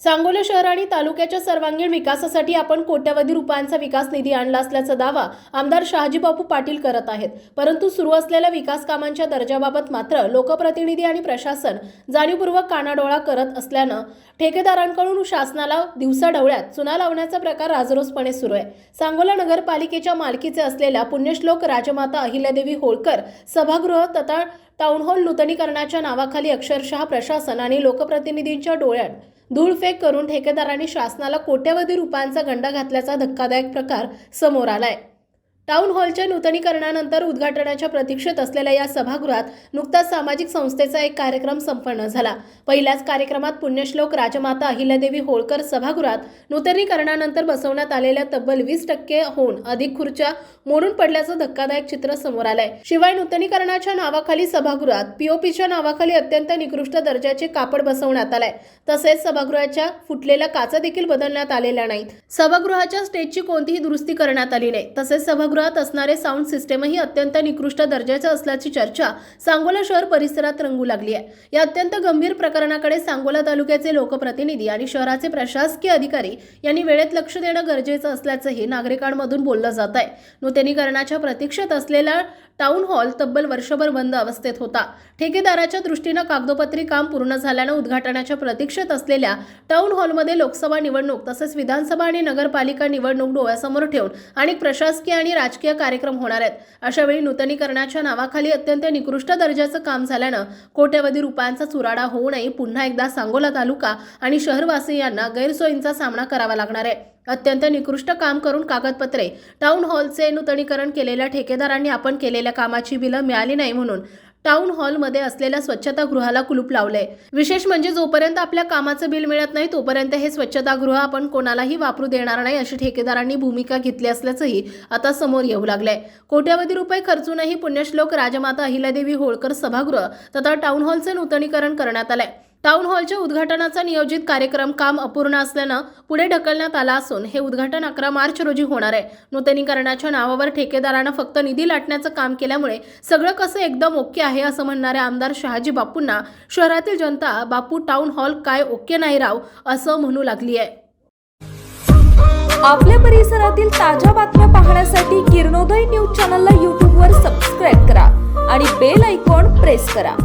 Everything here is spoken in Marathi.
सांगोला शहर आणि तालुक्याच्या सर्वांगीण विकासासाठी आपण कोट्यवधी रुपयांचा विकास निधी आणला असल्याचा दावा आमदार शहाजीबापू पाटील करत आहेत. परंतु सुरू असलेल्या विकास कामांच्या दर्जाबाबत मात्र लोकप्रतिनिधी आणि प्रशासन जाणीवपूर्वक कानाडोळा करत असल्यानं ठेकेदारांकडून शासनाला दिवसाढवळ्यात चुना लावण्याचा प्रकार राजरोसपणे सुरू आहे. सांगोला नगरपालिकेच्या मालकीचे असलेल्या पुण्यश्लोक राजमाता अहिल्यादेवी होळकर सभागृह तथा टाऊन हॉल नूतनीकरणाच्या नावाखाली अक्षरशः प्रशासन आणि लोकप्रतिनिधींच्या डोळ्यात धूळफेक करून ठेकेदारांनी शासनाला कोट्यवधी रुपयांचा गंडा घातल्याचा धक्कादायक प्रकार समोर आलाय. टाऊन हॉलच्या नूतनीकरणानंतर उद्घाटनाच्या प्रतीक्षेत असलेल्या या सभागृहात नुकताच सामाजिक संस्थेचा एक कार्यक्रम संपन्न झाला. पहिल्याच कार्यक्रमात पुण्यश्लोक राजमाता अहिल्यादेवी होळकर सभागृहात नूतनीकरणानंतर बसवण्यात आलेल्या तब्बल वीस टक्के होऊन अधिक खुर्च्या मोडून पडल्याचं धक्कादायक चित्र समोर आलंय. शिवाय नूतनीकरणाच्या नावाखाली सभागृहात पीओपीच्या नावाखाली अत्यंत निकृष्ट दर्जाचे कापड बसवण्यात आलंय. तसेच सभागृहाच्या फुटलेल्या काचा देखील बदलण्यात आलेल्या नाहीत. सभागृहाच्या स्टेजची कोणतीही दुरुस्ती करण्यात आली नाही. तसेच सभागृहात असणारे साऊंड सिस्टमही अत्यंत निकृष्ट दर्जाचे असल्याची चर्चा सांगोला शहर परिसरात रंगू लागली आहे या अत्यंत गंभीर प्रकरणाकडे सांगोला तालुक्याचे लोकप्रतिनिधी आणि शहराचे प्रशासकीय अधिकारी यांनी वेळेत लक्ष देणं गरजेचं असल्याचंही नागरिकांमधून बोललं जात आहे नूतनीकरणाच्या प्रतीक्षेत असलेला टाऊन हॉल तब्बल वर्षभर बंद अवस्थेत होता. ठेकेदाराच्या दृष्टीनं कागदोपत्री काम पूर्ण झाल्यानं उद्घाटनाच्या प्रतीक्षेत असलेल्या टाऊन हॉलमध्ये लोकसभा निवडणूक तसेच विधानसभा आणि नगरपालिका निवडणूक डोळ्यासमोर ठेवून अनेक प्रशासकीय आणि राजकीय कार्यक्रम होणार आहेत. अशावेळी नूतनीकरणाच्या नावाखाली अत्यंत निकृष्ट दर्जाचं काम झाल्यानं कोट्यवधी रुपयांचा चुराडा होऊ नये पुन्हा एकदा सांगोला तालुका आणि शहरवासियांना गैरसोयींचा सामना करावा लागणार आहे. अत्यंत निकृष्ट काम करून कागदपत्रे. टाऊन हॉलचे नूतनीकरण केलेल्या ठेकेदारांनी आपण केलेल्या कामाची बिलं मिळाली नाही म्हणून टाऊन हॉलमध्ये असलेल्या स्वच्छतागृहाला कुलूप लावलंय विशेष म्हणजे जोपर्यंत आपल्या कामाचं बिल मिळत नाही तोपर्यंत हे स्वच्छतागृह आपण कोणालाही वापरू देणार नाही अशी ठेकेदारांनी भूमिका घेतली असल्याचंही आता समोर येऊ लागलंय. कोट्यवधी रुपये खर्चूनही पुण्यश्लोक राजमाता अहिल्यादेवी होळकर सभागृह तथा टाऊन हॉलचे नूतनीकरण करण्यात आलंय. टाउन हॉलच्या उद्घाटनाचा नियोजित कार्यक्रम काम अपूर्ण असल्यानं पुढे ढकलण्यात आला असून हे उद्घाटन अकरा मार्च रोजी होणार आहे. नूतनीकरणाच्या नावावर ठेकेदारानं फक्त निधी लाटण्याचं काम केल्यामुळे सगळं कसं एकदम ओके आहे असं म्हणणाऱ्या आमदार शहाजी बापूंना शहरातील जनता बापू टाउन हॉल काय ओके नाही राव? असं म्हणू लागली आहे. आपल्या परिसरातील ताज्या बातम्या पाहण्यासाठी किरणोदय न्यूज चॅनलला यूट्यूबवर सबस्क्राईब करा आणि बेल ऐकॉन प्रेस करा.